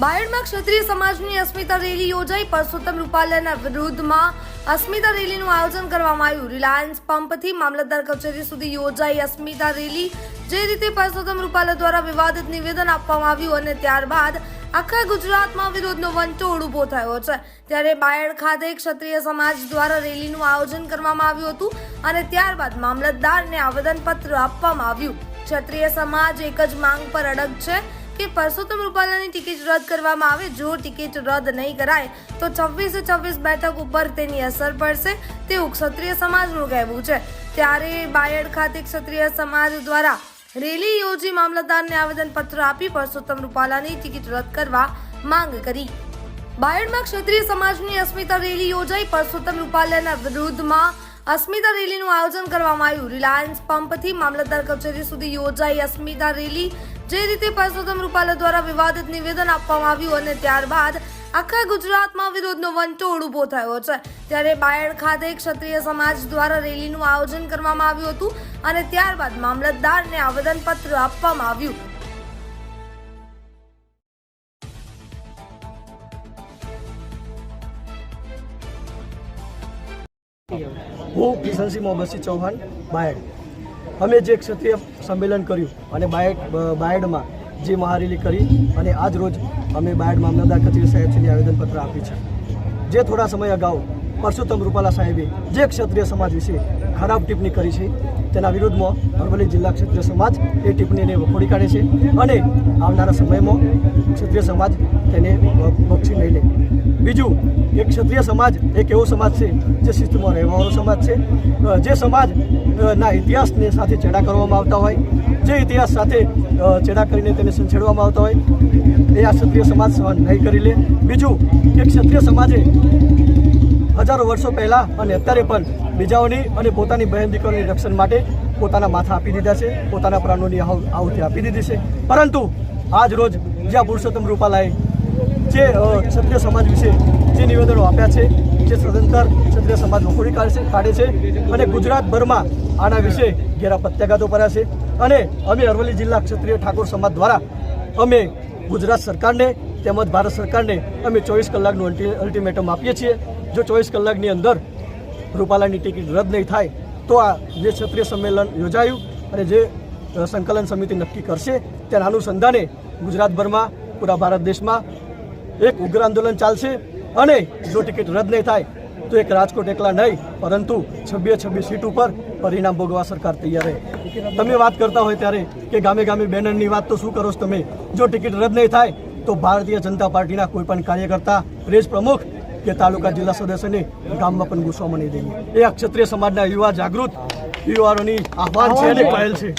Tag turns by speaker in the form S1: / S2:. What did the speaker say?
S1: બાયડમાં ક્ષત્રિય સમાજની અસ્મિતા રેલી યોજાઈ. પરસોત્તમ રૂપાલાના વિરુદ્ધમાં અસ્મિતા રેલીનું આયોજન કરવામાં આવ્યું. રિલાયન્સ પંપથી મામલતદાર કચેરી સુધી યોજાઈ અસ્મિતા રેલી, જે રીતે પરસોત્તમ રૂપાલા દ્વારા વિવાદિત નિવેદન આપવામાં આવ્યું અને ત્યારબાદ આખા ગુજરાતમાં વિરોધનો વંટોળ ઊભો થયો છે. ત્યારે બાયડ ખાતે ક્ષત્રિય સમાજ દ્વારા રેલીનું આયોજન કરવામાં આવ્યું હતું અને ત્યારબાદ મામલતદારને આવેદનપત્ર આપવામાં આવ્યું. ક્ષત્રિય સમાજ એક જ માંગ પર અડગ છે. કે પરસોત્તમ રૂપાલાની ટિકિટ રદ કરવામાં આવે, જો ટિકિટ રદ નહીં કરાય, તો છવ્વીસે છવ્વીસ બેઠક ઉપર તેની અસર પડશે. તેવું ક્ષત્રિય સમાજનું કહેવું છે. ત્યારે બાયડ ખાતે ક્ષત્રિય સમાજ દ્વારા રેલી યોજી મામલતદારને આવેદનપત્ર આપી પરસોત્તમ રૂપાલાની ટિકિટ રદ કરવા માંગ કરી. બાયડમાં ક્ષત્રિય સમાજની અસ્મિતા રેલી યોજાઈ. પરસોત્તમ રૂપાલાના વિરુદ્ધમાં અસ્મિતા રેલીનું આયોજન કરવામાં આવ્યું. રિલાયન્સ પંપથી મામલતદાર કચેરી સુધી યોજાઈ અસ્મિતા રેલી. જે રીતે પરસોત્તમ રૂપાલા દ્વારા વિવાદિત નિવેદન આપવામાં આવ્યું અને ત્યારબાદ આખા ગુજરાતમાં વિરોધનો વંટોળ ઊભો થયો છે. ત્યારે બાયડ ખાતે ક્ષત્રિય સમાજ દ્વારા રેલીનું આયોજન કરવામાં આવ્યું હતું અને ત્યારબાદ મામલતદારને આવેદનપત્ર આપવામાં આવ્યું.
S2: હું કિશનસિંહ મોહમ્મદસિંહ ચૌહાણ, બાયડ. અમે જે ક્ષત્રિય સંમેલન કર્યું અને બાયડ બાયડમાં જે મહારેલી કરી અને આજ રોજ અમે બાયડ મામલતદાર કચેરી સાહેબશ્રીને આવેદનપત્ર આપ્યું છે. જે થોડા સમય અગાઉ પરસોત્તમ રૂપાલા સાહેબે જે ક્ષત્રિય સમાજ વિશે ખરાબ ટિપ્પણી કરી છે, તેના વિરુદ્ધમાં અરવલ્લી જિલ્લા ક્ષત્રિય સમાજ એ ટિપ્પણીને વખોડી કાઢે છે અને આવનારા સમયમાં ક્ષત્રિય સમાજ તેને બક્ષી નહીં લે. બીજું કે ક્ષત્રિય સમાજ, એક એવો સમાજ છે જે શિસ્તમાં રહેવાવાળો સમાજ છે. જે સમાજના ઇતિહાસને સાથે ચેડા કરવામાં આવતા હોય, જે ઇતિહાસ સાથે ચેડા કરીને તેને સંછેડવામાં આવતા હોય, એ આ ક્ષત્રિય સમાજ સહન નહીં કરી લે. બીજું કે ક્ષત્રિય સમાજે હજારો વર્ષો પહેલાં અને અત્યારે પણ બીજાઓની અને પોતાની બહેન દીકરીઓની રક્ષણ માટે પોતાના માથા આપી દીધા છે, પોતાના પ્રાણોની આહુ- આહુતિ આપી દીધી છે. પરંતુ, આજ રોજ જ્યાં પુરુષોત્તમ રૂપાલાએ જે ક્ષત્રિય સમાજ વિશે જે નિવેદનો આપ્યા છે, જે સદંતર ક્ષત્રિય સમાજ વખોડી કાઢે છે કાઢે છે અને ગુજરાતભરમાં આના વિશે ઘેરા પ્રત્યાઘાતો કર્યા છે. અને અમે અરવલ્લી જિલ્લા ક્ષત્રિય ઠાકોર સમાજ દ્વારા અમે ગુજરાત સરકારને તેમજ ભારત સરકારને અમે ચોવીસ કલાકનું અલ્ટિમેટમ આપીએ છીએ. જો ચોવીસ કલાકની અંદર રૂપાલાની ટિકિટ રદ નહીં થાય, તો આ જે ક્ષત્રિય સંમેલન યોજાયું અને જે સંકલન સમિતિ નક્કી કરશે, તેના અનુસંધાને ગુજરાતભરમાં, પૂરા ભારત દેશમાં એક ઉગ્ર આંદોલન ચાલશે અને જો ટિકિટ રદ નહીં થાય તો એક રાજકોટ એકલા નહીં પરંતુ છબ્બીએ છબ્બી સીટ ઉપર પરિણામ ભોગવા સરકાર તૈયાર રહે. તમે વાત કરતા હોય ત્યારે કે ગામે ગામે બેનરની વાત તો શું કરો છો તમે? જો ટિકિટ રદ નહીં થાય તો ભારતીય જનતા પાર્ટીના કોઈપણ કાર્યકર્તા પ્રેસ પ્રમુખ કે તાલુકા જિલ્લા સદસ્યને ગામમાં પણ ઘૂસવામાં નહીં દઈએ. એ ક્ષત્રિય સમાજના યુવા જાગૃત યુવાનોની આહવાન છે અને પહેલ છે.